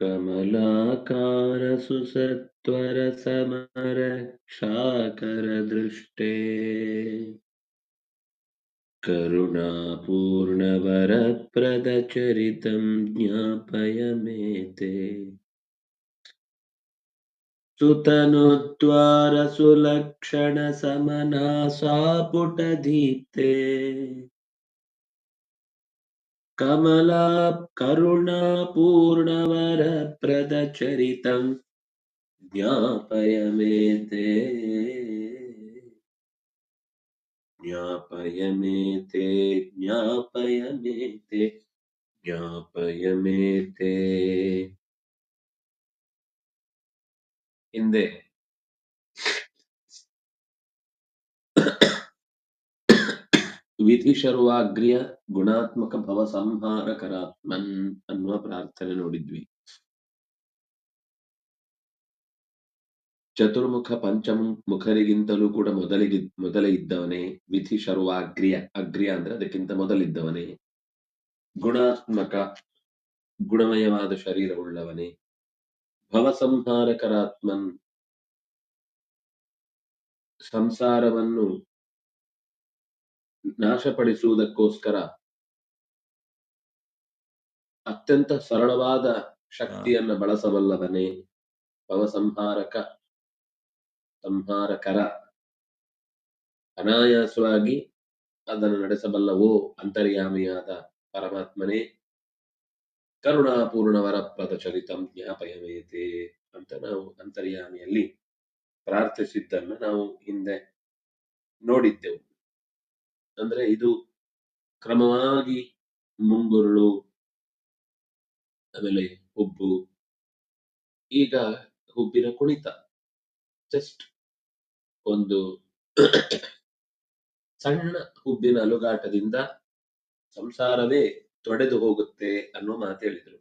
कमलाकारसुसत्वरसमरक्षाकरदृष्टे। करुणापूर्णवरप्रदचरितं ज्ञापय मे ते। त्वारसुलक्षणसमना सा कमला करुणा पूर्णवरप्रदचरितम् ज्ञापय मे ते ज्ञापय मे ते ज्ञापय मे ते ज्ञापय मे ते இந்த ವಿಧಿ ಶರ್ವಾಗ್ರಿಯ ಗುಣಾತ್ಮಕ ಭವ ಸಂಹಾರಕರಾತ್ಮನ್ ಅನ್ನುವ ಪ್ರಾರ್ಥನೆ ನೋಡಿದ್ವಿ. ಚತುರ್ಮುಖ ಪಂಚಮ ಮುಖರಿಗಿಂತಲೂ ಕೂಡ ಮೊದಲಿಗೆ ಮೊದಲೇ ಇದ್ದವನೇ ವಿಧಿ ಶರ್ವಾಗ್ರಿಯ ಅಗ್ರಿಯ ಅಂದ್ರೆ ಅದಕ್ಕಿಂತ ಮೊದಲಿದ್ದವನೇ, ಗುಣಾತ್ಮಕ ಗುಣಮಯವಾದ ಶರೀರವುಳ್ಳವನೇ ಭವ ಸಂಹಾರಕರಾತ್ಮನ್ ಸಂಸಾರವನ್ನು ನಾಶಪಡಿಸುವುದಕ್ಕೋಸ್ಕರ ಅತ್ಯಂತ ಸರಳವಾದ ಶಕ್ತಿಯನ್ನ ಬಳಸಬಲ್ಲವನೇ ಭವಸಂಹಾರಕ ಸಂಹಾರಕರ. ಅನಾಯಾಸವಾಗಿ ಅದನ್ನು ನಡೆಸಬಲ್ಲವೋ ಅಂತರ್ಯಾಮಿಯಾದ ಪರಮಾತ್ಮನೇ ಕರುಣಾಪೂರ್ಣವರ ಚರಿತಂ ಜ್ಞಾಪಯವೇತೆ ಅಂತ ನಾವು ಅಂತರ್ಯಾಮಿಯಲ್ಲಿ ಪ್ರಾರ್ಥಿಸಿದ್ದನ್ನು ನಾವು ಹಿಂದೆ ನೋಡಿದ್ದೆವು. ಅಂದ್ರೆ ಇದು ಕ್ರಮವಾಗಿ ಮುಂಗುರುಳು, ಆಮೇಲೆ ಹುಬ್ಬು, ಈಗ ಹುಬ್ಬಿನ ಕುಣಿತ. ಜಸ್ಟ್ ಒಂದು ಸಣ್ಣ ಹುಬ್ಬಿನ ಅಲುಗಾಟದಿಂದ ಸಂಸಾರವೇ ತೊಡೆದು ಹೋಗುತ್ತೆ ಅನ್ನೋ ಮಾತು ಹೇಳಿದರು.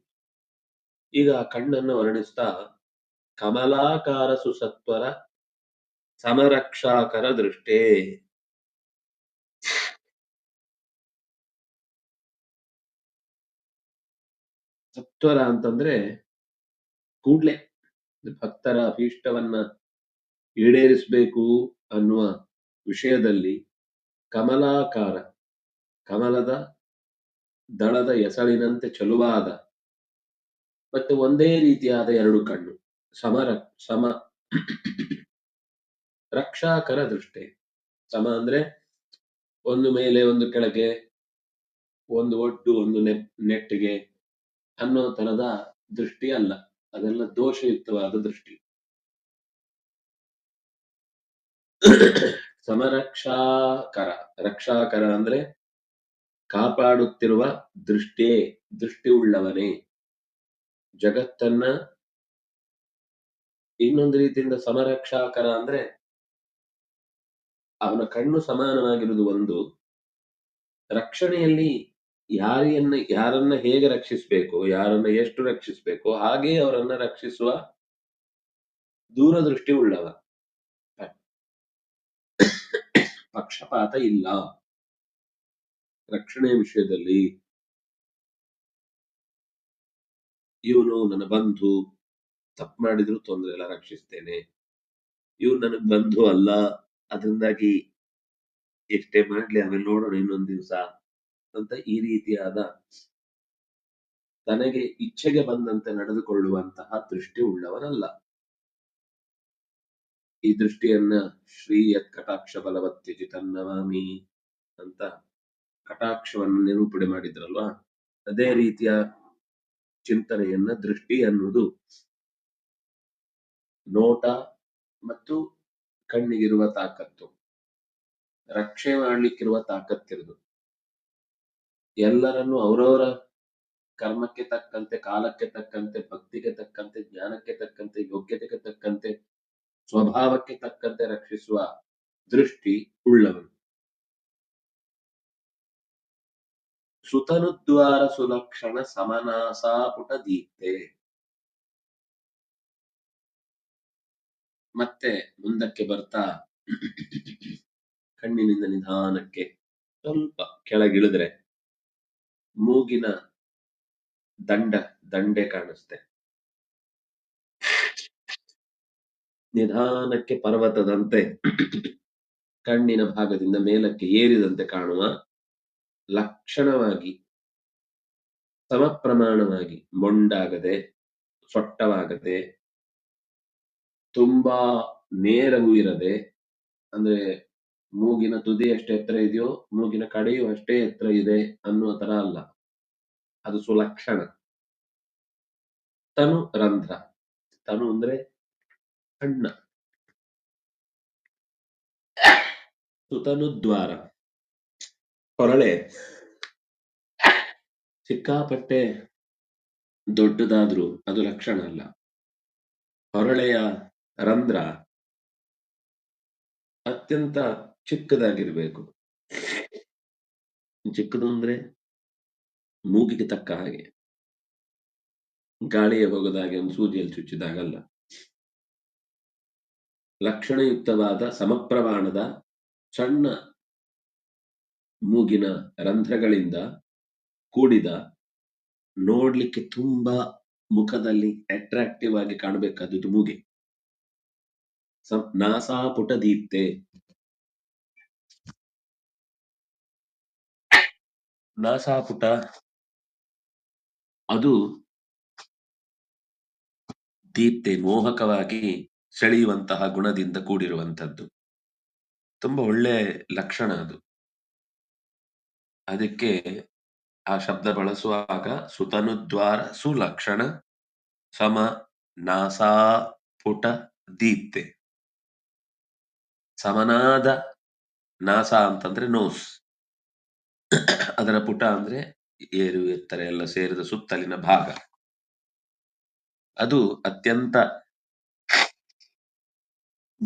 ಈಗ ಕಣ್ಣನ್ನು ವರ್ಣಿಸ್ತಾ ಕಮಲಾಕಾರ ಸುಸತ್ವರ ಸಮರಕ್ಷಾಕರ ದೃಷ್ಟೇ. ಸತ್ವರ ಅಂತಂದ್ರೆ ಕೂಡ್ಲೆ ಭಕ್ತರ ಅಭೀಷ್ಟವನ್ನ ಈಡೇರಿಸಬೇಕು ಅನ್ನುವ ವಿಷಯದಲ್ಲಿ ಕಮಲಾಕಾರ, ಕಮಲದ ದಳದ ಎಸಳಿನಂತೆ ಚಲುವಾದ ಮತ್ತೆ ಒಂದೇ ರೀತಿಯಾದ ಎರಡು ಕಣ್ಣು ಸಮರ ಸಮ ರಕ್ಷಾಕರ ದೃಷ್ಟಿ. ಸಮ ಅಂದ್ರೆ ಒಂದು ಮೇಲೆ ಒಂದು ಕೆಳಗೆ, ಒಂದು ಒಟ್ಟು ಒಂದು ನೆಟ್ಟಿಗೆ ಅನ್ನೋ ತರದ ದೃಷ್ಟಿ ಅಲ್ಲ. ಅದೆಲ್ಲ ದೋಷಯುಕ್ತವಾದ ದೃಷ್ಟಿ. ಸಮರಕ್ಷಾಕರ. ರಕ್ಷಾಕರ ಅಂದ್ರೆ ಕಾಪಾಡುತ್ತಿರುವ ದೃಷ್ಟಿಯೇ ದೃಷ್ಟಿ ಉಳ್ಳವನೇ ಜಗತ್ತನ್ನ ಇನ್ನೊಂದು ರೀತಿಯಿಂದ ಸಮರಕ್ಷಾಕರ ಅಂದ್ರೆ ಅವನ ಕಣ್ಣು ಸಮಾನವಾಗಿರುವುದು ಒಂದು. ರಕ್ಷಣೆಯಲ್ಲಿ ಯಾರಿಯನ್ನ, ಯಾರನ್ನ ಹೇಗೆ ರಕ್ಷಿಸಬೇಕು, ಯಾರನ್ನ ಎಷ್ಟು ರಕ್ಷಿಸಬೇಕು, ಹಾಗೆ ಅವರನ್ನ ರಕ್ಷಿಸುವ ದೂರದೃಷ್ಟಿ ಉಳ್ಳವ. ಪಕ್ಷಪಾತ ಇಲ್ಲ. ರಕ್ಷಣೆ ವಿಷಯದಲ್ಲಿ ಇವನು ನನ್ನ ಬಂಧು, ತಪ್ಪು ಮಾಡಿದ್ರು ತೊಂದರೆ ಇಲ್ಲ, ರಕ್ಷಿಸ್ತೇನೆ. ಇವನು ನನಗ್ ಬಂಧು ಅಲ್ಲ, ಅದರಿಂದಾಗಿ ಎಷ್ಟೇ ಮಾಡ್ಲಿ ಆಮೇಲೆ ನೋಡೋಣ ಇನ್ನೊಂದ್ ದಿವ್ಸ. ಅಂತ ಈ ರೀತಿಯಾದ ತನಗೆ ಇಚ್ಛೆಗೆ ಬಂದಂತೆ ನಡೆದುಕೊಳ್ಳುವಂತಹ ದೃಷ್ಟಿ ಉಳ್ಳವರಲ್ಲ. ಈ ದೃಷ್ಟಿಯನ್ನ ಶ್ರೀ ಯತ್ ಕಟಾಕ್ಷ ಬಲವತ್ಯಜಿ ತನ್ನವಾಮಿ ಅಂತ ಕಟಾಕ್ಷವನ್ನು ನಿರೂಪಣೆ ಮಾಡಿದ್ರಲ್ವಾ? ಅದೇ ರೀತಿಯ ಚಿಂತನೆಯನ್ನ ದೃಷ್ಟಿ ಅನ್ನುವುದು ನೋಟ ಮತ್ತು ಕಣ್ಣಿಗಿರುವ ತಾಕತ್ತು, ರಕ್ಷೆ ಮಾಡ್ಲಿಕ್ಕಿರುವ ತಾಕತ್ತಿರುದು. ಎಲ್ಲರನ್ನು ಅವರವರ ಕರ್ಮಕ್ಕೆ ತಕ್ಕಂತೆ, ಕಾಲಕ್ಕೆ ತಕ್ಕಂತೆ, ಭಕ್ತಿಗೆ ತಕ್ಕಂತೆ, ಜ್ಞಾನಕ್ಕೆ ತಕ್ಕಂತೆ, ಯೋಗ್ಯತೆಗೆ ತಕ್ಕಂತೆ, ಸ್ವಭಾವಕ್ಕೆ ತಕ್ಕಂತೆ ರಕ್ಷಿಸುವ ದೃಷ್ಟಿ ಉಳ್ಳವನು ಸುತನುದ್ವಾರ ಸುಲಕ್ಷಣ ಸಮನಾಸಾಪುಟ ದೀಪ್ತೆ. ಮತ್ತೆ ಮುಂದಕ್ಕೆ ಬರ್ತಾ ಕಣ್ಣಿನಿಂದ ನಿಧಾನಕ್ಕೆ ಸ್ವಲ್ಪ ಕೆಳಗಿಳಿದ್ರೆ ಮೂಗಿನ ದಂಡ, ದಂಡೆ ಕಾಣಿಸ್ತೆ. ನಿಧಾನಕ್ಕೆ ಪರ್ವತದಂತೆ ಕಣ್ಣಿನ ಭಾಗದಿಂದ ಮೇಲಕ್ಕೆ ಏರಿದಂತೆ ಕಾಣುವ ಲಕ್ಷಣವಾಗಿ, ಸಮಪ್ರಮಾಣವಾಗಿ ಮೊಂಡಾಗದೆ, ಸೊಟ್ಟವಾಗದೆ, ತುಂಬಾ ನೇರವೂ ಇರದೆ, ಅಂದ್ರೆ ಮೂಗಿನ ತುದಿ ಎಷ್ಟು ಎತ್ತರ ಇದೆಯೋ, ಮೂಗಿನ ಕಡೆಯೂ ಅಷ್ಟೇ ಎತ್ತರ ಇದೆ ಅನ್ನುವ ತರ ಅಲ್ಲ. ಅದು ಸುಲಕ್ಷಣ. ತನು ರಂಧ್ರ. ತನು ಅಂದ್ರೆ ಸಣ್ಣ. ಸುತನು ದ್ವಾರ. ಕೊರಳೆ. ಸಿಕ್ಕಾಪಟ್ಟೆ ದೊಡ್ಡದಾದ್ರೂ ಅದು ಲಕ್ಷಣ ಅಲ್ಲ. ಹೊರಳೆಯ ರಂಧ್ರ ಅತ್ಯಂತ ಚಿಕ್ಕದಾಗಿರ್ಬೇಕು. ಚಿಕ್ಕದು ಅಂದ್ರೆ ಮೂಗಿಗೆ ತಕ್ಕ ಹಾಗೆ. ಗಾಳಿಯ ಹೋಗದಾಗೆ ಒಂದು ಸೂಜಿಯಲ್ಲಿ ಚುಚ್ಚಿದಾಗಲ್ಲ. ಲಕ್ಷಣಯುಕ್ತವಾದ ಸಮಪ್ರಮಾಣದ ಸಣ್ಣ ಮೂಗಿನ ರಂಧ್ರಗಳಿಂದ ಕೂಡಿದ ನೋಡ್ಲಿಕ್ಕೆ ತುಂಬಾ ಮುಖದಲ್ಲಿ ಅಟ್ರಾಕ್ಟಿವ್ ಆಗಿ ಕಾಣಬೇಕಾದದ್ದು ಮೂಗೆ. ನಾಸಾಪುಟ ದೀಪ್ತೆ ನಾಸಾಪುಟ ಅದು ದೀಪ್ತೆ ಮೋಹಕವಾಗಿ ಸೆಳೆಯುವಂತಹ ಗುಣದಿಂದ ಕೂಡಿರುವಂತದ್ದು ತುಂಬಾ ಒಳ್ಳೆ ಲಕ್ಷಣ ಅದು. ಅದಕ್ಕೆ ಆ ಶಬ್ದ ಬಳಸುವಾಗ ಸುತನುದ್ವಾರ ಸುಲಕ್ಷಣ, ಸಮ ನಾಸಾಪುಟ ದೀಪ್ತೆ. ಸಮನಾದ ನಾಸ ಅಂತಂದ್ರೆ ನೋಸ್. ಅದರ ಪುಟ ಅಂದ್ರೆ ಏರು, ಎತ್ತರ ಎಲ್ಲ ಸೇರಿದ ಸುತ್ತಲಿನ ಭಾಗ. ಅದು ಅತ್ಯಂತ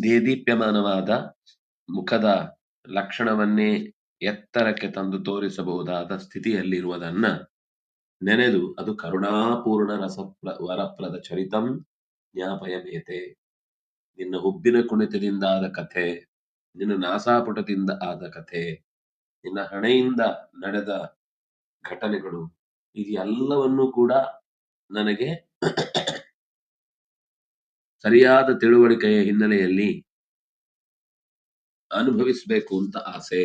ದೇದೀಪ್ಯಮಾನವಾದ ಮುಖದ ಲಕ್ಷಣವನ್ನೇ ಎತ್ತರಕ್ಕೆ ತಂದು ತೋರಿಸಬಹುದಾದ ಸ್ಥಿತಿಯಲ್ಲಿರುವುದನ್ನ ನೆನೆದು ಅದು ಕರುಣಾಪೂರ್ಣ ರಸಪ್ರ, ವರಪ್ರದ ಚರಿತಂ ಜ್ಞಾಪಯಮೇತೆ. ನಿನ್ನ ಹುಬ್ಬಿನ ಕುಣಿತದಿಂದ ಆದ ಕಥೆ, ನಿನ್ನ ನಾಸಾಪುಟದಿಂದ ಆದ ಕಥೆ ನಿನ್ನ ಹಣೆಯಿಂದ ನಡೆದ ಘಟನೆಗಳು, ಇದೆಲ್ಲವನ್ನೂ ಕೂಡ ನನಗೆ ಸರಿಯಾದ ತಿಳುವಳಿಕೆಯ ಹಿನ್ನೆಲೆಯಲ್ಲಿ ಅನುಭವಿಸಬೇಕು ಅಂತ ಆಸೆ.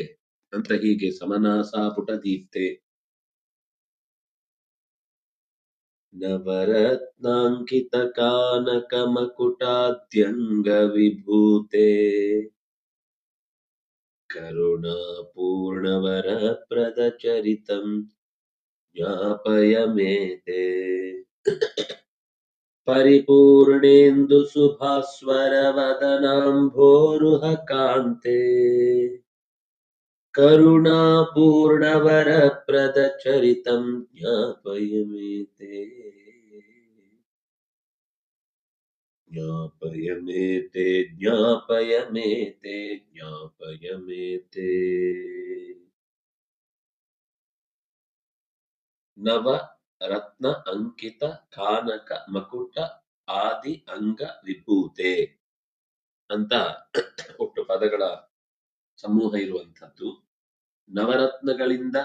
ಅಂತ ಹೀಗೆ ಸಮನಾಸಾಪುಟ ದೀಪ್ತೆ. ನವರತ್ನಾಂಕಿತ ಕಾನಕ ಮಕುಟಾದ್ಯಂಗ ವಿಭೂತೆ. करुणापूर्णवरप्रदचरितं ज्ञापय मे ते। परिपूर्णेन्दुसुभास्वरवदनाम्भोरुहकान्ते करुणापूर्णवरप्रदचरितं ज्ञापय मे ते। ಕರುಣಾಪೂರ್ಣವರ मे ते ज्ञापय मे ते ज्ञापय मे ते ನವ ರತ್ನ ಅಂಕಿತ ಕಾನಕ ಮಕುಟ, ಆದಿ, ಅಂಗ, ವಿಭೂತೆ ಅಂತ ಒಟ್ಟು ಪದಗಳ ಸಮೂಹ ಇರುವಂಥದ್ದು. ನವರತ್ನಗಳಿಂದ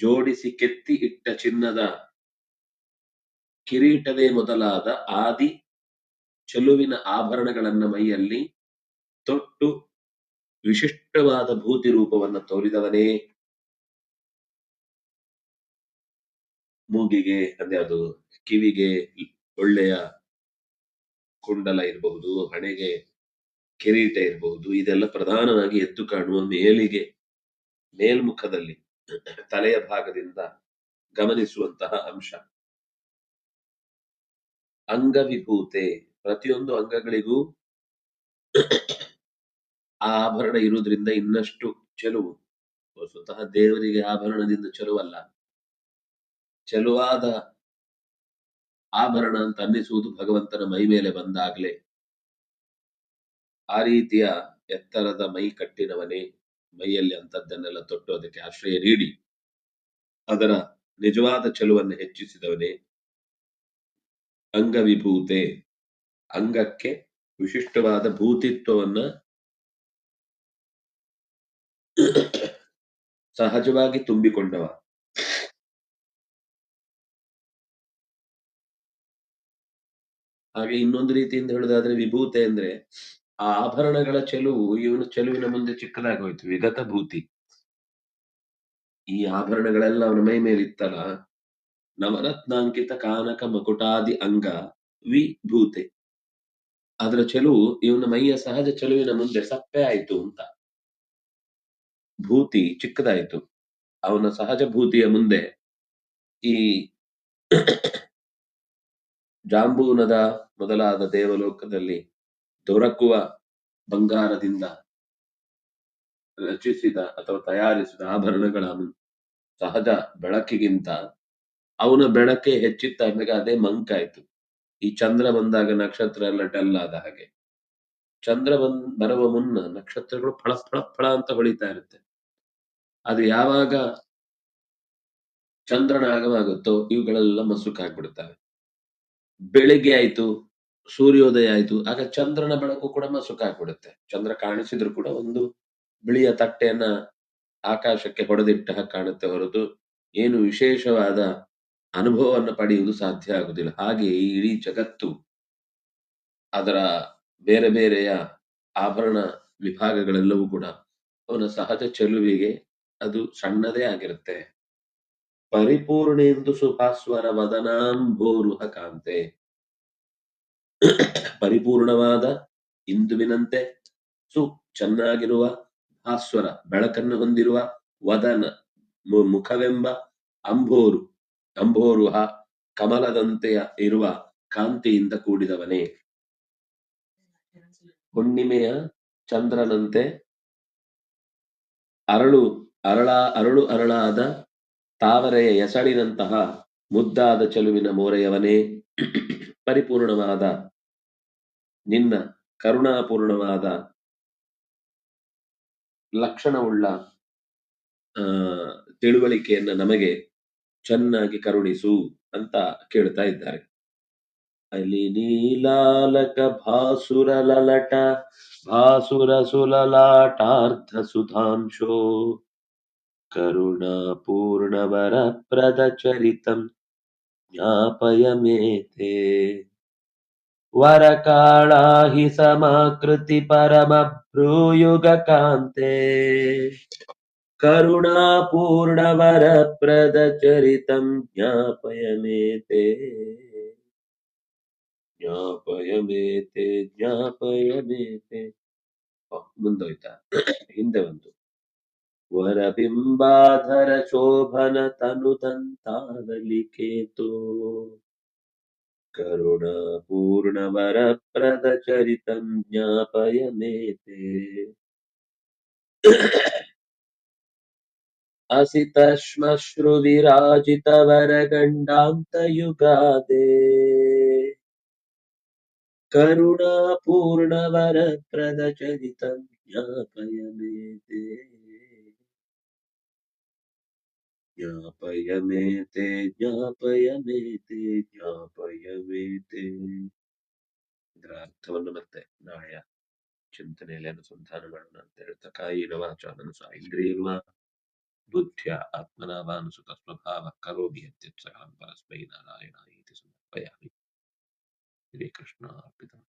ಜೋಡಿಸಿ ಕೆತ್ತಿ ಇಟ್ಟ ಚಿನ್ನದ ಕಿರೀಟವೇ ಮೊದಲಾದ ಆದಿ ಚೆಲುವಿನ ಆಭರಣಗಳನ್ನ ಮೈಯಲ್ಲಿ ತೊಟ್ಟು ವಿಶಿಷ್ಟವಾದ ಭೂತಿ ರೂಪವನ್ನು ತೋರಿದವನೇ. ಮೂಗಿಗೆ ಅಂದ್ರೆ ಅದು ಕಿವಿಗೆ ಒಳ್ಳೆಯ ಕುಂಡಲ ಇರಬಹುದು, ಹಣೆಗೆ ಕಿರೀಟ ಇರಬಹುದು, ಇದೆಲ್ಲ ಪ್ರಧಾನವಾಗಿ ಎದ್ದು ಕಾಣುವ ಮೇಲಿಗೆ, ಮೇಲ್ಮುಖದಲ್ಲಿ, ತಲೆಯ ಭಾಗದಿಂದ ಗಮನಿಸುವಂತಹ ಅಂಶ. ಅಂಗವಿಭೂತೆ. ಪ್ರತಿಯೊಂದು ಅಂಗಗಳಿಗೂ ಆ ಆಭರಣ ಇರುವುದರಿಂದ ಇನ್ನಷ್ಟು ಚೆಲುವು. ಸ್ವತಃ ದೇವರಿಗೆ ಆಭರಣದಿಂದ ಚೆಲುವಲ್ಲ. ಚೆಲುವಾದ ಆಭರಣ ಅಂತ ಅನ್ನಿಸುವುದು ಭಗವಂತನ ಮೈ ಮೇಲೆ ಬಂದಾಗಲೇ. ಆ ರೀತಿಯ ಎತ್ತರದ ಮೈ ಕಟ್ಟಿನವನೇ ಮೈಯಲ್ಲಿ ಅಂತದ್ದನ್ನೆಲ್ಲ ತೊಟ್ಟು ಅದಕ್ಕೆ ಆಶ್ರಯ ನೀಡಿ. ಅದರ ನಿಜವಾದ ಚೆಲುವನ್ನು ಹೆಚ್ಚಿಸಿದವನೇ ಅಂಗವಿಭೂತೆ. ಅಂಗಕ್ಕೆ ವಿಶಿಷ್ಟವಾದ ಭೂತಿತ್ವವನ್ನ ಸಹಜವಾಗಿ ತುಂಬಿಕೊಂಡವ. ಹಾಗೆ ಇನ್ನೊಂದು ರೀತಿಯಿಂದ ಹೇಳುದಾದ್ರೆ ವಿಭೂತೆ ಅಂದ್ರೆ ಆ ಆಭರಣಗಳ ಚೆಲುವು, ಇವನು ಚೆಲುವಿನ ಮುಂದೆ ಚಿಕ್ಕದಾಗೋಯ್ತು ವಿಗತ ಭೂತಿ. ಈ ಆಭರಣಗಳೆಲ್ಲ ಅವನ ಮೈ ಮೇಲೆ ಇತ್ತಲ್ಲ ನವರತ್ನಾಂಕಿತ ಕಾನಕ ಮಕುಟಾದಿ ಅಂಗ ವಿಭೂತೆ. ಅದರ ಚೆಲುವು ಇವನ ಮೈಯ ಸಹಜ ಚೆಲುವಿನ ಮುಂದೆ ಸಪ್ಪೆ ಆಯ್ತು ಅಂತ. ಭೂತಿ ಚಿಕ್ಕದಾಯ್ತು. ಅವನ ಸಹಜ ಭೂತಿಯ ಮುಂದೆ ಈ ಜಾಂಬೂನದ ಮೊದಲಾದ ದೇವಲೋಕದಲ್ಲಿ ದೊರಕುವ ಬಂಗಾರದಿಂದ ರಚಿಸಿದ ಅಥವಾ ತಯಾರಿಸಿದ ಆಭರಣಗಳ ಸಹಜ ಬೆಳಕಿಗಿಂತ ಅವನ ಬೆಳಕೆ ಹೆಚ್ಚಿತ್ತಾಗ ಅದೇ ಮಂಕಾಯಿತು ಈ ಚಂದ್ರ ಬಂದಾಗ ನಕ್ಷತ್ರ ಎಲ್ಲ ಡಲ್ ಆದ ಹಾಗೆ. ಚಂದ್ರ ಬಂದ್ ಬರುವ ಮುನ್ನ ನಕ್ಷತ್ರಗಳು ಫಳ ಫಳ ಫಳ ಅಂತ ಹೊಳಿತಾ ಇರುತ್ತೆ. ಅದು ಯಾವಾಗ ಚಂದ್ರನ ಆಗವಾಗುತ್ತೋ ಇವುಗಳೆಲ್ಲ ಮಸುಕಾಗ್ಬಿಡ್ತವೆ ಬೆಳಿಗ್ಗೆ ಆಯ್ತು, ಸೂರ್ಯೋದಯ ಆಯ್ತು, ಆಗ ಚಂದ್ರನ ಬೆಳಕು ಕೂಡ ಮಸುಕಾಗ್ಬಿಡುತ್ತೆ ಚಂದ್ರ ಕಾಣಿಸಿದ್ರು ಕೂಡ ಒಂದು ಬಿಳಿಯ ತಟ್ಟೆಯನ್ನ ಆಕಾಶಕ್ಕೆ ಹೊಡೆದಿಟ್ಟ ಕಾಣುತ್ತೆ ಹೊರತು ಏನು ವಿಶೇಷವಾದ ಅನುಭವವನ್ನು ಪಡೆಯುವುದು ಸಾಧ್ಯ ಆಗುವುದಿಲ್ಲ. ಹಾಗೆ ಈ ಇಡೀ ಜಗತ್ತು ಅದರ ಬೇರೆ ಬೇರೆಯ ಆಭರಣ ವಿಭಾಗಗಳೆಲ್ಲವೂ ಕೂಡ ಅವನ ಸಹಜ ಚೆಲುವಿಗೆ ಅದು ಸಣ್ಣದೇ ಆಗಿರುತ್ತೆ. ಪರಿಪೂರ್ಣೇಂದು ಸುಭಾಸ್ವರ ವದನಾಂಭೋರುಹ ಕಾಂತೆ. ಪರಿಪೂರ್ಣವಾದ ಇಂದುವಿನಂತೆ ಸು ಚೆನ್ನಾಗಿರುವ ಭಾಸ್ವರ ಬೆಳಕನ್ನು ಹೊಂದಿರುವ ವದನ ಮುಖವೆಂಬ ಅಂಬೋರು ಅಂಬೋರುಹ ಕಮಲದಂತೆಯ ಇರುವ ಕಾಂತಿಯಿಂದ ಕೂಡಿದವನೇ. ಹುಣ್ಣಿಮೆಯ ಚಂದ್ರನಂತೆ ಅರಳು ಅರಳ ಅರಳು ಅರಳಾದ ತಾವರೆಯ ಎಸಳಿನಂತಹ ಮುದ್ದಾದ ಚೆಲುವಿನ ಮೋರೆಯವನೇ. ಪರಿಪೂರ್ಣವಾದ ನಿನ್ನ ಕರುಣಾಪೂರ್ಣವಾದ ಲಕ್ಷಣವುಳ್ಳ, ಆ, ತಿಳುವಳಿಕೆಯನ್ನ ನಮಗೆ ಚೆನ್ನಾಗಿ ಕರುಣಿಸು ಅಂತ ಕೇಳ್ತಾ ಇದ್ದಾರೆ. ಅಲ್ಲಿ ನೀಲಾಲಕ ಭಾಸುರ ಲಲಟ, ಭಾಸುರ ಸುಲಲಾಟಾರ್ಧ ಸುಧಾಂಶೋ, ಕರುಣಾಪೂರ್ಣವರ ಪ್ರದ ಚರಿತಂ ಜ್ಞಾಪಯ ಮೇತೆ ವರಕಾಳಾಹಿ ಸಮಾಕೃತಿ ಪರಮ ಭ್ರೂಯುಗ ಕಾಂತೆ. ಕರುಣಾಪೂರ್ಣವರ ಪ್ರದ ಚರಿತಂ ಜ್ಞಾಪಯ ಮೇತೆ ಜ್ಞಾಪಯ ಮೇತೆ ಜ್ಞಾಪಯ ಮೇತೆ ಹ, ಮುಂದೋಯ್ತಾ. ಹಿಂದೆ ಒಂದು. ವರಬಿಂಬಾಧರ ಶೋಭನ ತನುದಂತಾವಲಿಕೇತೋ ಕರುಣಾಪೂರ್ಣವರ ಪ್ರದ ಚರಿತಂ ಜ್ಞಾಪಯ ಮೇತೆ ವಿರಾಜಿತ ವರಗಂಡಾಂತ ಯುಗಾದೆ ಕರುಣಾಪೂರ್ಣವರ ಪ್ರದ ಚರಿತಂ ಜ್ಞಾಪಯ ಮೇತೆ ಜ್ಞಾಪಯ ಮೇತೆ ಜ್ಞಾಪಯ ಮೇತೆ ಜ್ಞಾಪಯ ಮೇತೆ ಇದರ ಅರ್ಥವನ್ನು ಮತ್ತೆ ನಾಳೆಯ ಚಿಂತನೆಯಲ್ಲಿ ಅನುಸಂಧಾನ ಮಾಡೋಣ ಅಂತ ಹೇಳ್ತಾ ಕಾಯಿನ ವಾಚ ಸಹ ಇಲ್ರಿ ಬುದ್ಧ್ಯ बुद्ध्या आत्मनावानुसृतस्वभावः करोमि यद्यत् सकलं परस्मै नारायणाय इति समर्पयामि श्रीकृष्णार्पितम्